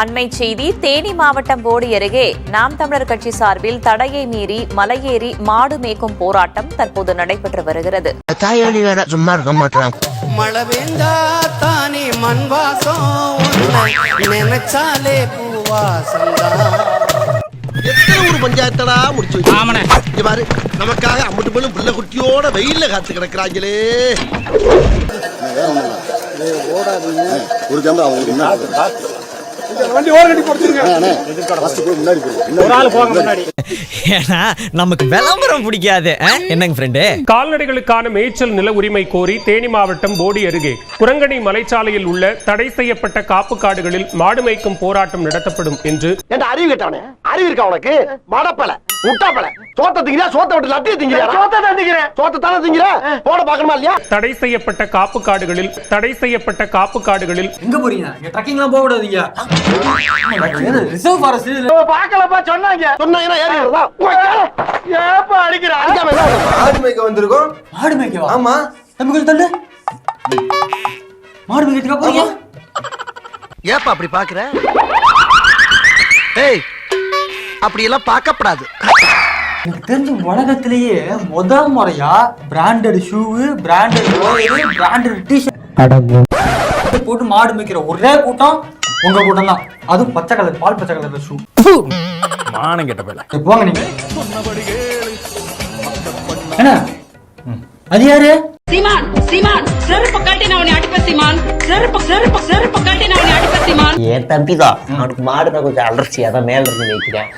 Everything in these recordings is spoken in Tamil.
அண்மை செய்தி தேனி மாவட்டம் போடி அருகே நாம் தமிழர் கட்சி சார்பில் தடையை மீறி மலையேறி மாடு மேய்க்கும் போராட்டம் தற்போது நடைபெற்று வருகிறது. தானே மண் வாசம் நினைச்சாலே ஒரு பஞ்சாயத்தடா முடிச்சு இங்க பாரு நமக்காக அம்பட்டு பெண்ணும் பிள்ளை குட்டியோட வெயில்ல காத்து கிடக்குறாங்களே. ஒரு ஏன்னா நமக்கு விளம்பரம் பிடிக்காது. ஆ? என்னங்க ஃப்ரெண்டு கால்நடைகளுக்கான மேய்ச்சல் நில உரிமை கோரி தேனி மாவட்டம் போடி அருகே குரங்கணி மலைச்சாலையில் உள்ள தடை செய்யப்பட்ட காப்பு காடுகளில் மாடு மேய்க்கும் போராட்டம் நடத்தப்படும் என்று அறிவு கேட்டவனே. அறிவு இருக்கா உனக்கு? மடப்பல. முட்டாப்பல சோத்த திங்கிறியா? சோத்த விட்டு லட்டிய திங்கிறியா சோத்த தான் திங்கிறேன். சோத்த தானே திங்கிற போட பாக்கணுமா இல்லையா? தடை செய்யப்பட்ட காப்பு காடுகளில் தடை செய்யப்பட்ட காப்பு காடுகளில். எங்க போறீங்க? இங்க ட்ரக்கிங்லாம் போக விடாதீங்க ரிசர்வ் ஃபாரஸ்ட் சொன்னாங்க. சொன்னாங்கன்னா ஏறி வருதா? ஏப்பா அடிக்கிற? அடிக்காம? ஆடு மேய்க்க வந்திருக்கோம். மேய்க்கவா? ஆமா. தம்பி கொஞ்சம் தள்ளு. மாடு மேய்க்கிறதுக்கா போறீங்க? ஏப்பா அப்படி பாக்குற ஏய் அப்படி எல்லாம் பார்க்கப்படாது. எனக்கு தெரிஞ்ச உலகத்திலேயே முத முறையா branded shoe branded branded t-shirt போட்டு மாடு மேய்க்கிற ஒரே கூட்டம் உங்க கூட்டம் தான். அதுவும் பச்சை கலர் பால் பச்சை கலர் ஷூ மானம் கெட்ட போயில போங்க நீங்க. என்ன? அது யாரு? சீமான் சீமான் செருப்பு கட்டி நான் உன்னை அடிப்பேன் சீமான். செருப்பு என் தம்பி தான் அவனுக்கு மாடுனா கொஞ்சம் அலர்ச்சியா தான் மேல இருந்து வைக்கிறேன்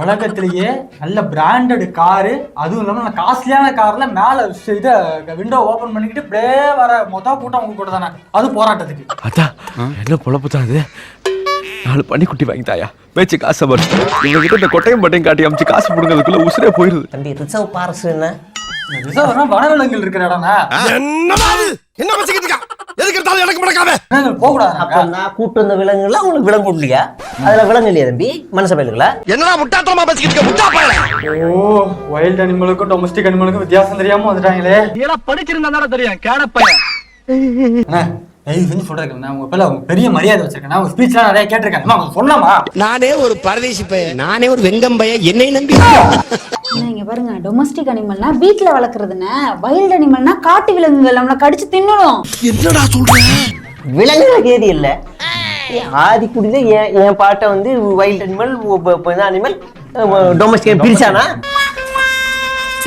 உலகத்திலேயே நல்ல பிராண்டட் காரு அதுவும் இல்லாம நல்ல காஸ்ட்லியான கார்ல மேல இத விண்டோ ஓபன் பண்ணிக்கிட்டு இப்படியே வர மொத்த கூட்டம் உங்க கூட தானே. அது போராட்டத்துக்கு. அதான் என்ன பொழப்பு தான் இது நாலு பண்ணி குட்டி வாங்கி தாயா வச்சு காசை பறிச்சு. இவங்க இந்த கொட்டையும் பட்டையும் காட்டி அமைச்சு காசு பிடுங்கிறதுக்குள்ள உசுரே போயிருது. தம்பி ரிசர்வ் பாரஸ் என்ன? ரிசர்வ்னா வனவிலங்குகள் இருக்கிற இடம்னா என்னமா அது என்ன பசிக்கிட்டு இருக்கா? எதுக்கு எடுத்தாலும் எனக்கு முடக்காம போக கூடாது அப்ப நான் கூட்டு வந்த விலங்குல உங்களுக்கு விலங்கு இல்லையா அதுல விலங்கு இல்லையா தம்பி? மனுஷ பயிலுங்களா? என்னடா முட்டாத்தனமா பேசிக்கிட்டு இருக்க? முட்டா பயல? ஓ வைல்ட் அனிமலுக்கும் டொமஸ்டிக் அனிமலுக்கும் வித்தியாசம் தெரியாம வந்துட்டாங்களே. இதெல்லாம் படிச்சிருந்தா தானே தெரியும். அண்ணா தயவு செஞ்சு சொல்றேன் நான் உங்க பேர்ல உங்க பெரிய மரியாதை வச்சிருக்கேன். நான் ஸ்பீச்லாம் நிறைய கேட்டிருக்கேன். கொஞ்சம் சொல்லாமா நானே ஒரு பரதேசி பையன். நானே ஒரு வெங்கம் பையன். என்னை நம்பி. இங்க பாருங்க. டொமஸ்டிக் அனிமல்னா வீட்ல வளர்க்கறதுன்னு வைல்ட் அனிமல்னா காட்டு விலங்குகள் நம்மள கடிச்சு தின்னுடும் என்னடா சொல்ற? விலங்குகளுக்கு ஏது இல்ல. ஏன் ஆதி குடியில என் என் பாட்டை வந்து வைல்ட் அனிமல் அனிமல் டொமஸ்டிக் பிரிச்சானா?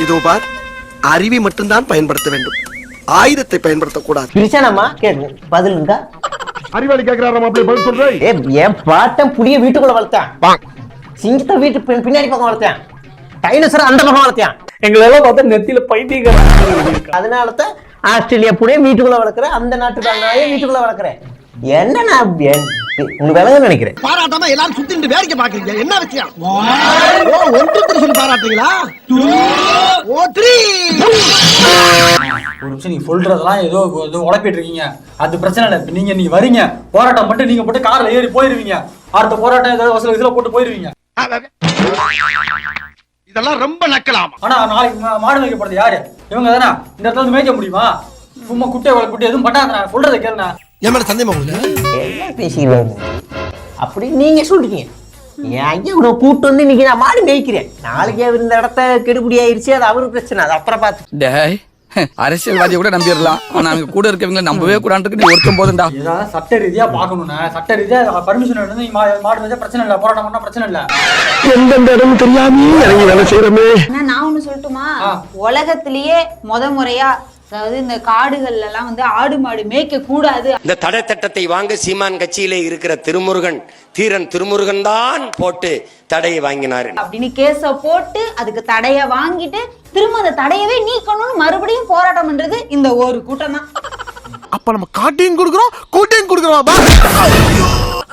இதோ பார் அறிவை மட்டும்தான் பயன்படுத்த வேண்டும். ஆயுதத்தை பயன்படுத்தக்கூடாது. பிரிச்சானாமா கேட்கு பதில் இருக்கா அறிவாளி கேக்குறாரு மாப்பிள்ளை பதில் சொல்றேன் ஏ என் பாட்டன் புடிய வீட்டுக்குள்ள வளர்த்தேன். சிங்கத்தை வீட்டு பின்- பின்னாடி பக்கம் வளர்த்தேன். டைனோசர் அந்த பக்கம் வளர்த்தேன். எங்களெல்லாம் பார்த்தா நெத்தியில பைத்தியக்காரன் அதனால தான் ஆஸ்திரேலியா புடிய வீட்டுக்குள்ள வளர்க்குறேன் அந்த நாட்டு நாயை வீட்டுக்குள்ள வளர்க்குறேன். என்ன நான் உங்களுக்கு விலங்கு நினைக்கிறேன். பாராட்டாம எல்லாரும் சுத்தி வேடிக்கை பாக்குறீங்க என்ன விஷயம்? ஓ ஒன்று சொல்லி பாராட்டுறீங்களா? ஓ த்ரீ. ஒரு நிமிஷம் நீங்க சொல்றதெல்லாம் ஏதோ ஏதோ உழப்பிட்டு இருக்கீங்க. அது பிரச்சனை இல்லை. நீங்க நீங்க வரீங்க. போராட்டம் மட்டும் நீங்க போட்டு கார்ல ஏறி போயிருவீங்க. அடுத்த போராட்டம் ஏதாவது வசூல் வசூல போட்டு போயிருவீங்க. இதெல்லாம் ரொம்ப நக்கலாமா? ஆனா நாளைக்கு மாடு மேய்க்க போறது யாரு? இவங்க தானே? இந்த இடத்துல மேய்க்க முடியுமா? சும்மா குட்டை குட்டி எதுவும் பண்ணாத சொல்றதை கேளுண்ணா என் மேல சந்தேகமா உங்களுக்கு? என்ன பேசிக்கிறாங்க அப்படி நீங்க சொல்றீங்க. என் ஐயா உன கூட்டு வந்து இன்னைக்கு நான் மாடு மேய்க்கிறேன். நாளைக்கு அவர் இந்த இடத்த கெடுபடி ஆயிருச்சு அது அவருக்கு பிரச்சனை. அது அப்புறம் பார்த்து. டேய் அரசியல்வாதியை கூட நம்பிடலாம். ஆனா அங்க கூட இருக்கவங்க நம்பவே கூடாதுக்கு நீ ஒருத்தம் போதும்டா. சட்ட ரீதியா பாக்கணும்னா சட்ட ரீதியா பர்மிஷன் எடுத்து மாடு மேய்ச்சா பிரச்சனை இல்லை. போராட்டம் பண்ணா பிரச்சனை இல்லை. எந்தெந்த இடம் தெரியாமே இறங்கி வேலை செய்யறமே. நான் ஒண்ணு சொல்லட்டுமா. உலகத்திலேயே முத முறையா அதாவது இந்த காடுகள்ல எல்லாம் வந்து ஆடு மாடு மேய்க்க கூடாது. இந்த தடை திட்டத்தை வாங்க சீமான் கட்சியிலே இருக்கிற திருமுருகன் தீரன் திருமுருகன் தான் போட்டு தடையை வாங்கினார். அப்படின்னு கேஸ போட்டு அதுக்கு தடைய வாங்கிட்டு திரும்ப அந்த தடையவே நீக்கணும்னு மறுபடியும் போராட்டம் பண்றது இந்த ஒரு கூட்டம் தான் அப்ப நம்ம காட்டையும் கொடுக்குறோம் கூட்டையும் கொடுக்குறோம்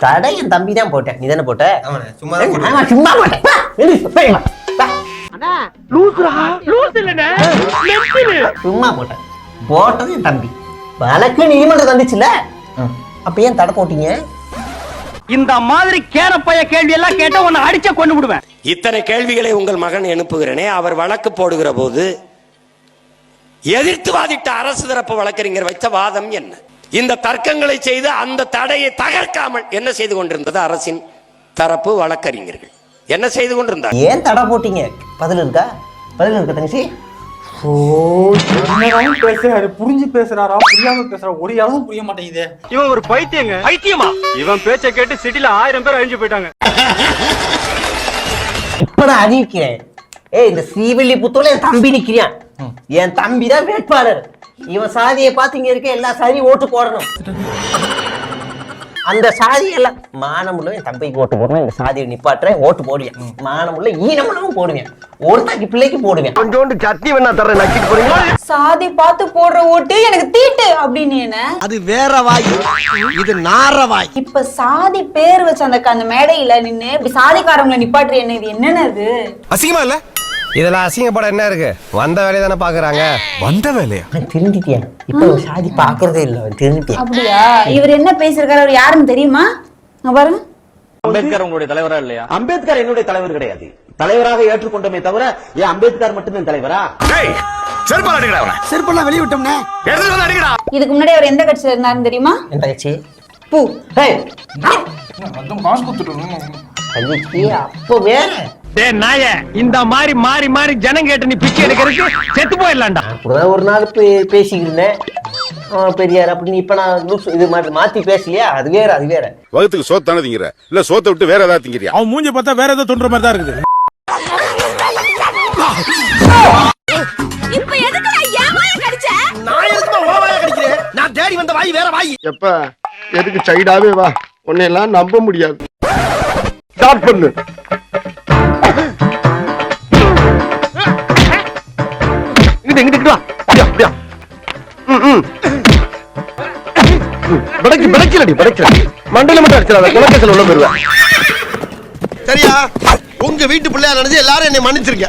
தடை என் தம்பி தான் போட்டேன். நீ தானே போட்ட? சும்மா ஆமா, சும்மா போட்டேன். போய் வா, வா. சும்மா போட்டேன் போட்டது என் தம்பி. வழக்கு நீதிமன்றம் தந்துச்சுல? அப்ப ஏன் தடை போட்டீங்க? இந்த மாதிரி கேரப்பைய கேள்வி எல்லாம் கேட்டா உன்னை அடிச்ச கொண்டு விடுவேன். இத்தனை கேள்விகளை உங்கள் மகன் எழுப்புகிறேனே அவர் வழக்கு போடுகிற போது எதிர்த்து வாதிட்ட அரசு தரப்பு வழக்கறிஞர் வைத்த வாதம் என்ன? இந்த தர்க்கங்களை செய்து அந்த தடையை தகர்க்காமல் என்ன செய்து கொண்டிருந்தது அரசின் தரப்பு வழக்கறிஞர்கள்? என்ன செய்து கொண்டிருந்தார்? ஏன் தடை போட்டீங்க? பதில் இருக்கா? பதில் இருக்கா தங்கச்சி? என்னதான் பேசுறாரு புரிஞ்சு பேசுறாரா? புரியாம பேசுறா? ஒரு யாரும் புரிய மாட்டேங்குது. இவன் ஒரு பைத்தியங்க. பைத்தியமா? இவன் பேச்ச கேட்டு சிட்டில ஆயிரம் பேர் அழிஞ்சு போயிட்டாங்க. இப்ப நான் அறிவிக்கிறேன் ஏய் இந்த ஸ்ரீவில்லிபுத்தூர்ல என் தம்பி நிக்கிறான் என் தம்பி தான் வேட்பாளர். இவன் சாதியை பார்த்து இங்க இருக்க எல்லா சாதியும் ஓட்டு போடணும். அந்த சாதி எல்லாம் மானமுள்ள என் தம்பிக்கு ஓட்டு போடுவேன். இந்த சாதியை நிப்பாட்டுறேன் ஓட்டு போடுவேன். மானமுள்ள ஈனமுள்ளவும் போடுவேன். ஒருத்தாக்கி பிள்ளைக்கு போடுவேன். கொஞ்சோண்டு சட்னி வேணா தரேன் நக்கிட்டு போறீங்க சாதி பார்த்து போடுற ஓட்டு எனக்கு தீட்டு அப்படின்னு என்ன? அது வேற வாய். இது நார வாய். இப்ப சாதி பேர் வச்ச அந்த அந்த மேடையில நின்னு இப்படி சாதிக்காரங்களை நிப்பாட்டுற என்ன? இது என்னன்னு அது அசிங்கமா இல்ல? இதெல்லாம் அசிங்கப்பட என்ன இருக்கு? வந்த வேலையை தானே பாக்குறாங்க வந்த வேலையா? அவன் திருந்திட்டியான். இப்ப சாதி பாக்குறதே இல்ல அவன் திருந்திட்டியான் அப்படியா? இவர் என்ன பேசிருக்காரு அவர் யாருன்னு தெரியுமா? பாருங்க. அம்பேத்கர் உங்களுடைய தலைவரா இல்லையா? அம்பேத்கர் என்னுடைய தலைவர் கிடையாது. தலைவராக ஏற்றுக்கொண்டமே தவிர ஏன் அம்பேத்கர் மட்டும்தான் தலைவரா? செருப்பால் அடிக்கடா அவனை. செருப்பெல்லாம் வெளியே விட்டோம்னே. எடுத்துட்டு வந்து அடிக்கடா. இதுக்கு முன்னாடி அவர் எந்த கட்சியில இருந்தாருன்னு தெரியுமா? என் தங்கச்சி. பூ. ஏய், வந்து காசு கொடுத்துட்டு அப்போ வேற. நாய இந்த மாதிரி மாறி மாறி ஜனம் கேட்டு நீ பிச்சை எடுக்கிறதுக்கு செத்து போயிடலாம்டா. அப்படிதான் ஒரு நாள் பே- பேசிக்கிட்டு இருந்தேன். அவன் பெரியார் அப்படின்னு இப்ப நான் இது மாதிரி மாத்தி பேசலையா? அது வேற அது வேற. வகுத்துக்கு சோத்தானே திங்கிற? இல்ல சோத்தை விட்டு வேற ஏதாவது திங்கிறியா? அவன் மூஞ்சி பார்த்தா வேற ஏதாவது தோன்ற மாதிரி தான் இருக்குது. இப்ப எதுக்கு நான் ஏமாய கடிச்ச? நான் எதுக்குமா ஓவாயா கிடைக்கிறேன்? நான் தேடி வந்த வாய் வேற வாய். எப்ப எதுக்கு சைடாவே வா? உன்னையெல்லாம் நம்ப முடியாது. ஸ்டார்ட் பண்ணு. இங்கிட்டு அப்படியா அப்படியா. ம், ம். படைக்கு படைக்கலடி படைக்கல மண்டையில மட்டும் அடிச்சிடாத குலக்கேசல் உள்ள போயிருவேன் சரியா? உங்க வீட்டு பிள்ளையா நினைச்சு எல்லாரும் என்னை மன்னிச்சிருக்க